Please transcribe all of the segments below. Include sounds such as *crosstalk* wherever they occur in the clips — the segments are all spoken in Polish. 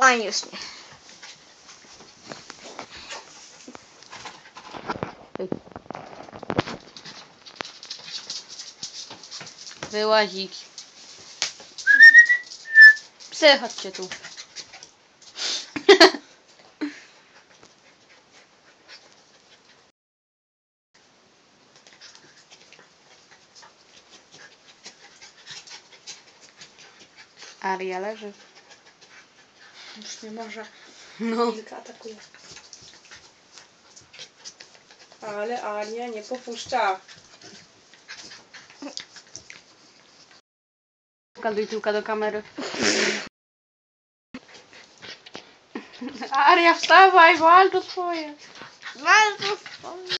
A już nie. Wyłazik. Psy, chodźcie tu. *laughs* Aria leży. Już nie może. No. Wilka atakuje. Ale Ania nie popuszcza. Pokazuj tyłka do kamery. Aria, wstawaj, wal to twoje. Bardzo Buzi. Buzi,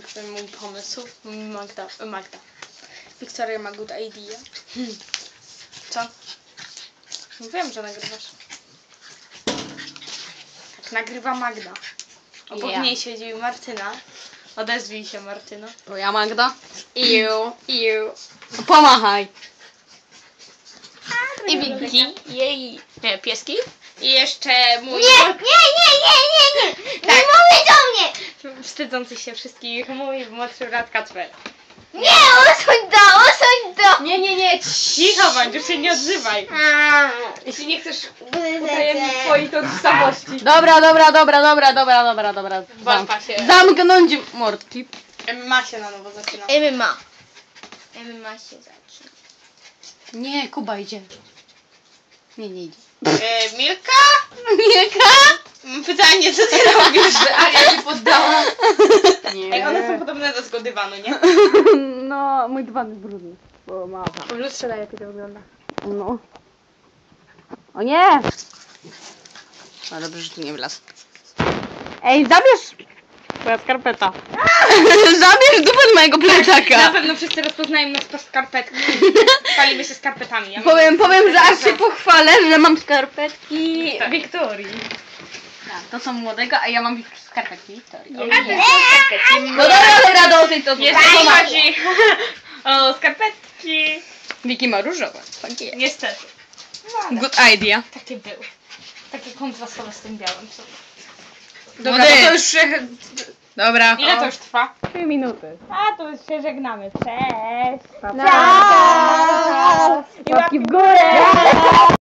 ten mój pomysł. Magda. Magda. Wiktoria ma good idea. Co? Wiem, że nagrywasz. Tak, nagrywa Magda. Obok Ja. niej siedzi Martyna. Odezwij się, Martyno. To ja Magda. Iu, iu. Pomachaj. I Wiki. Jej. Nie, pieski. I jeszcze mój... Nie, nie, nie, nie, nie, *laughs* nie! Nie mówię do mnie! Wstydzący się wszystkich mój młodszy brat Kacper. Nie, usuń to, usuń to! Nie, nie, nie, cicho bądź, już się nie odzywaj. A, Jeśli nie chcesz utajemnić twojej tożsamości. Dobra, dobra, dobra, dobra, dobra, dobra, dobra. Walpa się. Zamknąć mordki. Ma się na nowo zaczyna. MMA. MMA się zaczyna. Nie, Kuba idzie. Nie, nie idzie. E, Milka? Mieka? Mam pytanie, co ty robisz, *laughs* że Aria się poddała? Nie. Ej, one są podobne do zgody dywanu, nie? *laughs* No, mój dywan jest brudny. Bo mała. W lustrze najlepiej to wygląda. No. O nie! No dobrze, że tu nie wlazł. Ej, zabierz! Twoja skarpeta. *laughs* zabierz dupę od mojego Na plecaka. pewno wszyscy rozpoznają nas po skarpetki. *laughs* Chwalimy się skarpetami. Ja Powiem, powiem, że aż się pochwalę, że mam skarpetki Tak. Wiktorii. Tak, to są młodego, a ja mam skarpetki Wiktorii. A ty skarpetki. No dobra, dobra, dosyć to ma- chodzi *laughs* o skarpetki, Wiki ma różowe. Tak jest. niestety. Good idea. takie były. Takie kontrastowe z tym białym. są. Dobra, bo to już Dobra. Ile to już trwa? 3 minuty. A, to już się żegnamy. Cześć! Pa, Ciao! I łapki w górę!